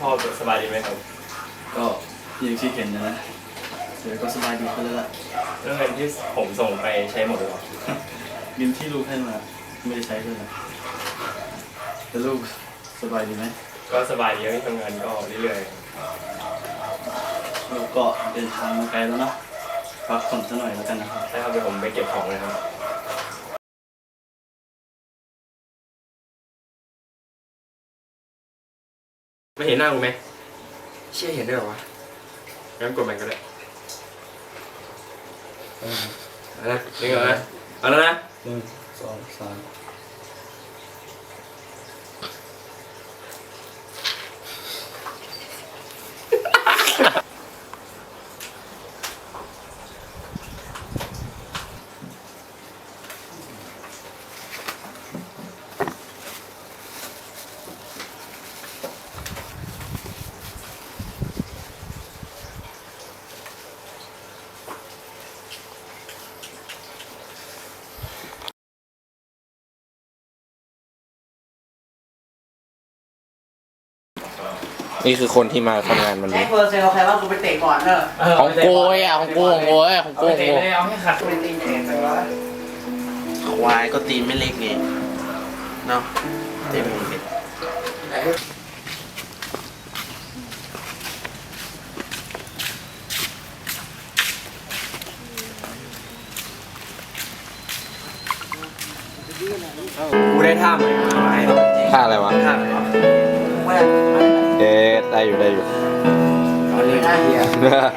พ่อสบายดีไหมครับ ก็อย่างที่เห็นนะนะเดี๋ยวก็สบายดีขึ้นแล้วล่ะเรื่องเงินที่ผมส่งไปใช้หมดหรือเปล่าเงินที่ลูกให้มาไม่ได้ใช้ด้วยนะแต่ลูกสบายดีไหมก็สบายดีไม่ทำงานก็เรื่อยลูกก็เดินทางมาไกลแล้วเนาะพักผ่อนสักหน่อยแล้วกันนะครับๆถ้าครับเดี๋ยวผมไปเก็บของนะครับ ไม่เห็นหน้ากูไหมเชื่อเห็นด้วยเหรอวะงั้นกดมันก็ได้เอานะนึกออกนะเอาแล้วนะหนึ่งสองสาม นี่คือคนที่มาทำงานวันแจ็นี้คเวอร์เซลใครว่ากูไปเตะก่อนเนอะของโกยอะของโกของโกยของโกเอาขไปองเตะโกเลยเอาให้ขาดกูเป็นตีนเตะไปวะควายก็ตีนไม่เล็กไงเนาะเต็มเลยกูได้ท่าใหม่มาให้ท่าอะไรวะท่าอะไรวะมึงว่าเอ๊ะ ได้อยู่ได้อยู่ เอาเลยนะ